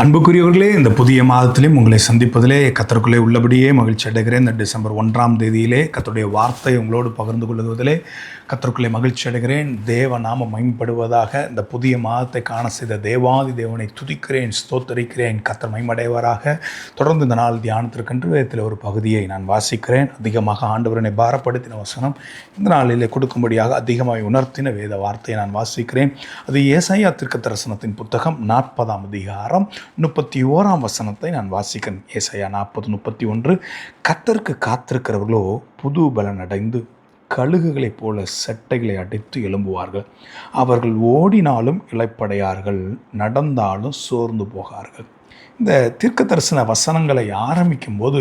அன்புக்குரியவர்களே இந்த புதிய மாதத்திலும் உங்களை சந்திப்பதிலே கத்தருக்குள்ளே உள்ளபடியே மகிழ்ச்சி அடைகிறேன். இந்த டிசம்பர் ஒன்றாம் தேதியிலே கத்தருடைய வார்த்தை உங்களோடு பகிர்ந்து கொள்வதிலே கத்தருக்குள்ளே மகிழ்ச்சி அடைகிறேன். தேவ நாம மைம்படுவதாக இந்த புதிய மாதத்தை காண செய்த தேவாதி தேவனை துதிக்கிறேன் ஸ்தோத்தரிக்கிறேன். கத்தர் மயமடைவராக தொடர்ந்து இந்த நாள் தியானத்திற்கென்று வேதத்தில் ஒரு பகுதியை நான் வாசிக்கிறேன். அதிகமாக ஆண்டவரனை பாரப்படுத்தின வசனம் இந்த நாளிலே கொடுக்கும்படியாக அதிகமாக உணர்த்தின வேத வார்த்தையை நான் வாசிக்கிறேன். அது ஏசாயா திருக்க தரிசனத்தின் புத்தகம் நாற்பதாம் அதிகாரம் முப்பத்தி ஓராம் வசனத்தை நான் வாசிக்கிறேன். ஏசையா நாற்பது முப்பத்தி ஒன்று. கத்தருக்கு காத்திருக்கிறவர்களோ புது பலன் அடைந்து கழுகுகளைப் போல செட்டைகளை அடித்து எழும்புவார்கள். அவர்கள் ஓடினாலும் இளைப்படையார்கள் நடந்தாலும் சோர்ந்து போகார்கள். இந்த தீர்க்க தரிசன வசனங்களை ஆரம்பிக்கும் போது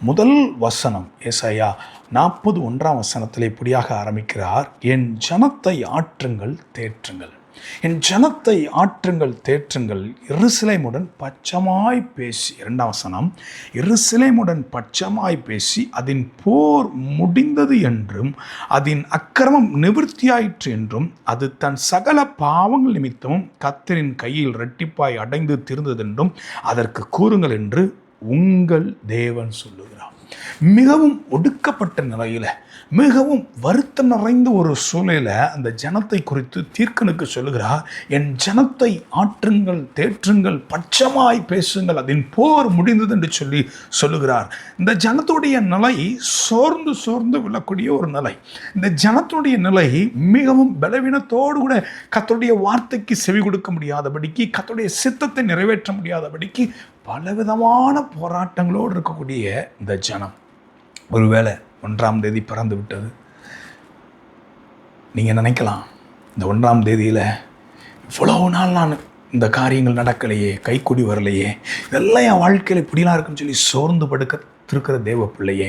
முதல் வசனம் ஏசையா நாற்பது ஒன்றாம் வசனத்தில் இப்படியாக ஆரம்பிக்கிறார் என் ஜனத்தை ஆற்றுங்கள் தேற்றுங்கள். என் ஜனத்தை ஆற்றுங்கள் தேற்றுங்கள். இருசிலைமுடன் பச்சமாய் பேசி இரண்டாம் வசனம் இருசிலைமுடன் பச்சமாய் பேசி அதன் போர் முடிந்தது என்றும் அதன் அக்கிரமம் நிவர்த்தியாயிற்று என்றும் அது தன் சகல பாவங்கள் நிமித்தமும் கத்தரின் கையில் இரட்டிப்பாய் அடைந்து திருந்ததென்றும் அதற்கு கூறுங்கள் என்று உங்கள் தேவன் சொல்லுகிறார். மிகவும் ஒடுக்கப்பட்ட நிலையில் மிகவும் வருத்தம் நிறைந்த ஒரு சூழலில் அந்த ஜனத்தை குறித்து தீர்க்கனுக்கு சொல்லுகிறார் என் ஜனத்தை ஆற்றுங்கள் தேற்றுங்கள் பட்சமாய் பேசுங்கள் அதன் போர் முடிந்தது என்று சொல்லி சொல்லுகிறார். இந்த ஜனத்துடைய நிலை சோர்ந்து சோர்ந்து விழக்கூடிய ஒரு நிலை. இந்த ஜனத்துடைய நிலை மிகவும் பலவீனத்தோடு கூட கத்தருடைய வார்த்தைக்கு செவி கொடுக்க முடியாதபடிக்கு கத்தருடைய சித்தத்தை நிறைவேற்ற முடியாதபடிக்கு பலவிதமான போராட்டங்களோடு இருக்கக்கூடிய இந்த ஜனம். ஒருவேளை ஒன்றாம் தேதி பிறந்து விட்டது. நீங்கள் நினைக்கலாம் இந்த ஒன்றாம் தேதியில் இவ்வளவு நாள் நான் இந்த காரியங்கள் நடக்கலையே கைக்குடி வரலையே இதெல்லாம் என் வாழ்க்கையில் இப்படிலாம் இருக்குன்னு சொல்லி சோர்ந்து படுக்கிற தேவ பிள்ளையே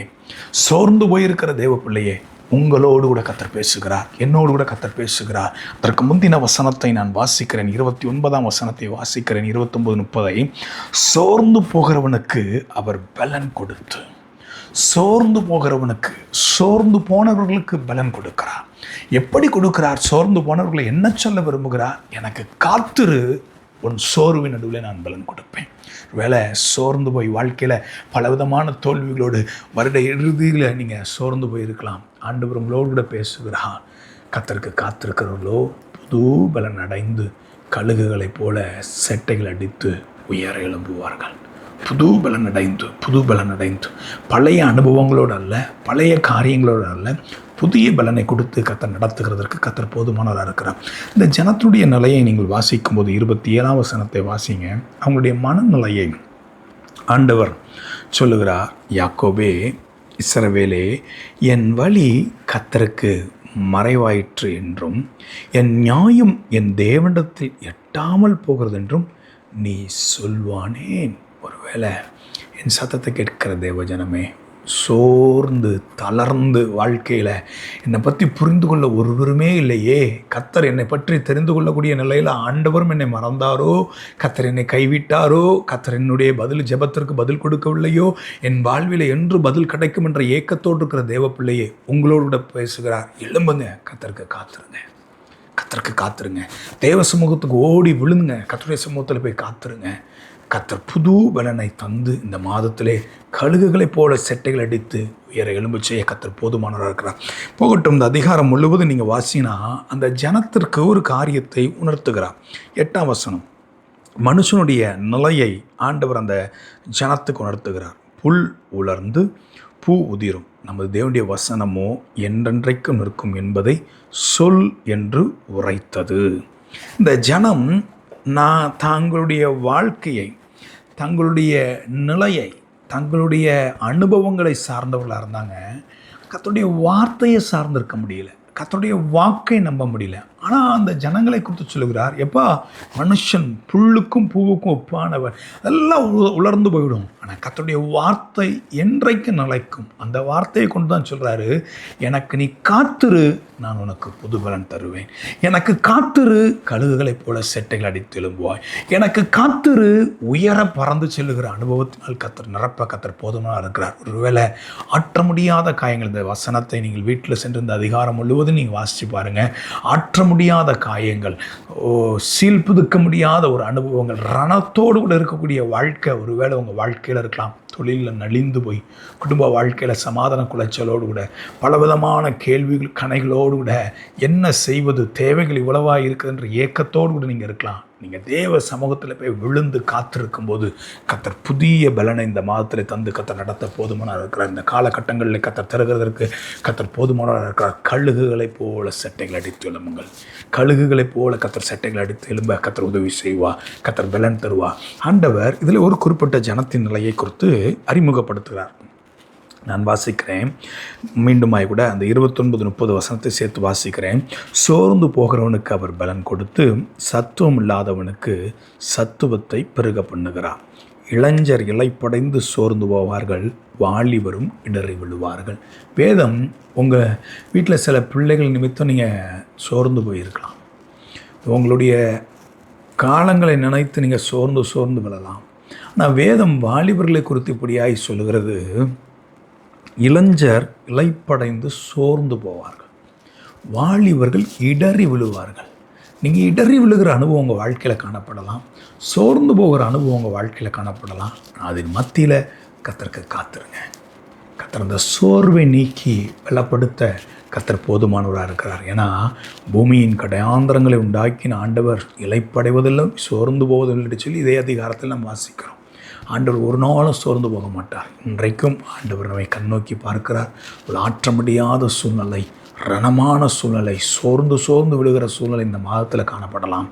சோர்ந்து போயிருக்கிற தேவ பிள்ளையே உங்களோடு கூட கத்தர் பேசுகிறார் என்னோடு கூட கத்தர் பேசுகிறார். அதற்கு முந்தின வசனத்தை நான் வாசிக்கிறேன். இருபத்தி ஒன்பதாம் வசனத்தை வாசிக்கிறேன். இருபத்தொம்பது முப்பதை. சோர்ந்து போகிறவனுக்கு அவர் பலன் கொடுத்து சோர்ந்து போகிறவனுக்கு சோர்ந்து போனவர்களுக்கு பலன் கொடுக்கிறார். எப்படி கொடுக்கிறார்? சோர்ந்து போனவர்களை என்ன சொல்ல விரும்புகிறார்? எனக்கு காத்திரு உன் சோர்வின் நடுவில் நான் பலன் கொடுப்பேன். வேலை சோர்ந்து போய் வாழ்க்கையில் பலவிதமான தோல்விகளோடு வருட இறுதியில் நீங்கள் சோர்ந்து போயிருக்கலாம். ஆண்டவர் உங்களோடு கூட பேசுகிறான் கத்தருக்கு காத்திருக்கிறவர்களோ புது பலன் அடைந்து கழுகுகளைப் போல செட்டைகள் அடித்து உயர எழும்புவார்கள். புது பலன் அடைந்து புது பலன் அடைந்து பழைய அனுபவங்களோடு அல்ல பழைய காரியங்களோடு அல்ல புதிய பலனை கொடுத்து கத்தர் நடத்துகிறதற்கு கத்தர் போதுமானவராக இருக்கிறார். இந்த ஜனத்துடைய நிலையை நீங்கள் வாசிக்கும் போது இருபத்தி ஏழாம் வசனத்தை வாசிங்க. அவங்களுடைய மனநிலையை ஆண்டவர் சொல்லுகிறார் யாக்கோபே இசரவேலே என் வழி கத்தருக்கு மறைவாயிற்று என்றும் என் நியாயம் என் தேவனிடத்தில் எட்டாமல் போகிறது என்றும் நீ சொல்வானேன். வேலை. என் சத்தத்தை கேட்கிற தேவஜனமே சோர்ந்து தளர்ந்து வாழ்க்கையில் என்னை பற்றி புரிந்து கொள்ள ஒருவருமே இல்லையே. கத்தர் என்னை பற்றி தெரிந்து கொள்ளக்கூடிய நிலையில் ஆண்டவரும் என்னை மறந்தாரோ? கத்தர் என்னை கைவிட்டாரோ? கத்தர் என்னுடைய பதில் ஜெபத்திற்கு பதில் கொடுக்கவில்லையோ? என் வாழ்வில் என்று பதில் கிடைக்கும் என்ற ஏக்கத்தோடு இருக்கிற தேவ பிள்ளையே பேசுகிறார். எழும்புங்க கத்தருக்கு காத்துருங்க. கத்தருக்கு காத்துருங்க. தேவ சமூகத்துக்கு ஓடி விழுந்துங்க. கத்தருடைய சமூகத்தில் போய் காத்துருங்க. கத்தர் புது பலனை தந்து இந்த மாதத்திலே கழுகுகளைப் போல செட்டைகள் அடித்து உயர எலும்பு செய்ய கத்தர் போதுமானவராக இருக்கிறார். போகட்டும் இந்த அதிகாரம் முழுவதும் நீங்கள் வாசினா அந்த ஜனத்திற்கு ஒரு காரியத்தை உணர்த்துகிறார். எட்டாம் வசனம். மனுஷனுடைய நிலையை ஆண்டவர் அந்த ஜனத்துக்கு உணர்த்துகிறார். புல் உலர்ந்து பூ உதிரும். நமது தேவனுடைய வசனமோ என்றென்றைக்கும் நிற்கும் என்பதை சொல் என்று உரைத்தது. இந்த ஜனம் நான் தாங்களுடைய வாழ்க்கையை தங்களுடைய நிலையை தங்களுடைய அனுபவங்களை சார்ந்தவர்களாக இருந்தாங்க. கத்தருடைய வார்த்தையை சார்ந்திருக்க முடியல. கத்தருடைய வாக்கை நம்ப முடியல. ஆனால் அந்த ஜனங்களை குறித்து சொல்லுகிறார் எப்பா மனுஷன் புல்லுக்கும் பூவுக்கும் ஒப்பானவர். எல்லாம் உ- உலர்ந்து போயிடும். கத்தருடைய வார்த்தை என்றைக்கு நிலைக்கும் அந்த வார்த்தையை கொண்டு தான் சொல்கிறாரு எனக்கு நீ காத்திரு நான் உனக்கு புது பலன் தருவேன். எனக்கு காத்திரு கழுகுகளைப் போல செட்டைகள் அடித்து எழும்புவாய். எனக்கு காத்திரு உயர பறந்து செல்லுகிற அனுபவத்தினால் கத்தர் நிரப்ப கத்தர் போதுமாக இருக்கிறார். ஒருவேளை ஆற்ற முடியாத காயங்கள் இந்த வசனத்தை நீங்கள் வீட்டில் சென்று இந்த அதிகாரம் முழுவதும் நீங்கள் வாசித்து பாருங்கள் ஆற்ற முடியாத காயங்கள் ஓ சீல் புதுக்க முடியாத ஒரு அனுபவங்கள் ரணத்தோடு கூட இருக்கக்கூடிய வாழ்க்கை ஒருவேளை உங்கள் வாழ்க்கையில் இருக்கலாம். தொழிலில் நலிந்து போய் குடும்ப வாழ்க்கையில் சமாதான குலைச்சலோடு கூட பலவிதமான கேள்விகள் கணைகளோடு கூட என்ன செய்வது தேவைகள் இவ்வளவாக இருக்குதுன்ற ஏக்கத்தோடு கூட நீங்கள் இருக்கலாம். நீங்கள் தேவ சமூகத்தில் போய் விழுந்து காத்திருக்கும் போது கத்தர் புதிய பலனை இந்த மாதத்தில் தந்து கத்தர் நடத்த போதுமானவர் இருக்கிறார். இந்த காலகட்டங்களில் கத்தர் தருகிறதற்கு கத்தர் போதுமானவராக இருக்கிறார். கழுகுகளைப் போல சட்டைகள் அடித்து எழும்புங்கள். கழுகுகளைப் போல கத்தர் சட்டைகள் அடித்து எழும்ப கத்தர் உதவி செய்வா கத்தர் பலன் தருவா. ஆண்டவர் இதில் ஒரு குறிப்பிட்ட ஜனத்தின் நிலையை குறித்து அறிமுகப்படுத்துகிறார். நான் வாசிக்கிறேன். மீண்டுமாய் கூட அந்த இருபத்தொன்பது முப்பது வசனத்தை சேர்த்து வாசிக்கிறேன். சோர்ந்து போகிறவனுக்கு அவர் பலன் கொடுத்து சத்துவம் இல்லாதவனுக்கு சத்துவத்தை பெருக பண்ணுகிறார். இளைஞர் இலைப்படைந்து சோர்ந்து போவார்கள் வாலிபரும் இடறி விழுவார்கள். வேதம் உங்கள் வீட்டில் சில பிள்ளைகள் நிமித்தம் நீங்கள் சோர்ந்து போயிருக்கலாம். உங்களுடைய காலங்களை நினைத்து நீங்கள் சோர்ந்து சோர்ந்து விழலாம். ஆனால் வேதம் வாலிபர்களை குறித்து இப்படியாய் சொல்லுகிறது. இளைஞர் இலைப்படைந்து சோர்ந்து போவார்கள். வாலிபர்கள் இடறி விழுவார்கள். நீங்கள் இடறி விழுகிற அனுபவம் உங்கள் வாழ்க்கையில் காணப்படலாம். சோர்ந்து போகிற அனுபவம் உங்கள் வாழ்க்கையில் காணப்படலாம். அதன் மத்தியில் கத்திற்கு காத்துருங்க. கத்தர் அந்த சோர்வை நீக்கி வெள்ளப்படுத்த கத்தர் போதுமானவராக இருக்கிறார். ஏன்னா பூமியின் கடையாந்திரங்களை உண்டாக்கின ஆண்டவர் இலைப்படைவதில்லை சோர்ந்து போவதில்லை சொல்லி இதே அதிகாரத்தில் நம்ம வாசிக்கிறோம். ஆண்டவர் ஒரு நாளும் சோர்ந்து போக மாட்டார். இன்றைக்கும் ஆண்டவர் நம்மை கண்ணோக்கி பார்க்கிறார். ஒரு ஆற்ற முடியாத சூழ்நிலை ரணமான சூழ்நிலை சோர்ந்து சோர்ந்து விழுகிற சூழ்நிலை இந்த மாதத்தில் காணப்படலாம்.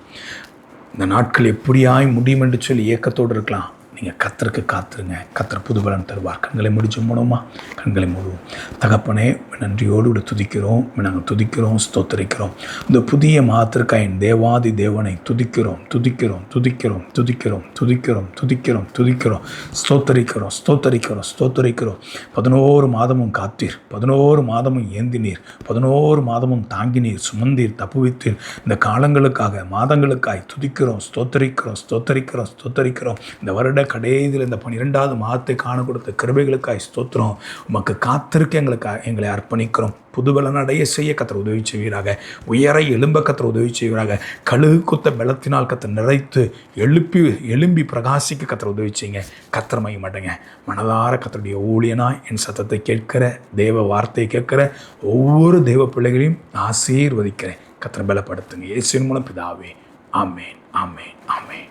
இந்த நாட்கள் எப்படியாய் முடியும் என்று சொல்லி இயக்கத்தோடு இருக்கலாம். நீங்கள் கத்தருக்கு காத்துருங்க. கத்தர் புது பலன் தருவார். கண்களை முடிச்சு மூணுமா கண்களை மூடுவோம். தகப்பனே நன்றியோடு விட துதிக்கிறோம். நாங்கள் துதிக்கிறோம் ஸ்தோத்தரிக்கிறோம். இந்த புதிய மாத்திருக்காயின் என் தேவாதி தேவனை துதிக்கிறோம் துதிக்கிறோம் துதிக்கிறோம் துதிக்கிறோம் துதிக்கிறோம் துதிக்கிறோம் துதிக்கிறோம். ஸ்தோத்தரிக்கிறோம் ஸ்தோத்தரிக்கிறோம் ஸ்தோத்தரிக்கிறோம். பதினோரு மாதமும் காத்தீர். பதினோரு மாதமும் ஏந்தினீர். பதினோரு மாதமும் தாங்கினீர். சுமந்தீர் தப்புவித்தீர். இந்த காலங்களுக்காக மாதங்களுக்காய் துதிக்கிறோம் ஸ்தோத்தரிக்கிறோம் ஸ்தோத்தரிக்கிறோம் ஸ்தோத்தரிக்கிறோம். இந்த வருட கடைசியில் இந்த பன்னிரெண்டாவது மாதத்தை காண கொடுத்த கிருபைகளுக்காய் ஸ்தோத்திரம். உமக்கு காத்திருக்க எங்களுக்கு எங்களை அர்ப்பணிக்கிறோம். புதுபலனடைய செய்ய கத்திர உதவி செய்வீராக. உயர எலும்ப கத்திர உதவி செய்வீராக. கழுகு குத்த பலத்தினால் கத்தர் நிறைத்து எழுப்பி எழும்பி பிரகாசிக்க கத்திர உதவி செய்யுங்க. கத்திரமைய மாட்டேங்க மனதார கத்தருடைய ஊழியனா என் சத்தத்தை கேட்கிற தேவ வார்த்தையை கேட்கிற ஒவ்வொரு தெய்வ பிள்ளைகளையும் ஆசீர்வதிக்கிறேன். கத்திர பலப்படுத்துங்க. இயேசுவின் மூலம் பிதாவே. ஆமேன் ஆமேன் ஆமேன்.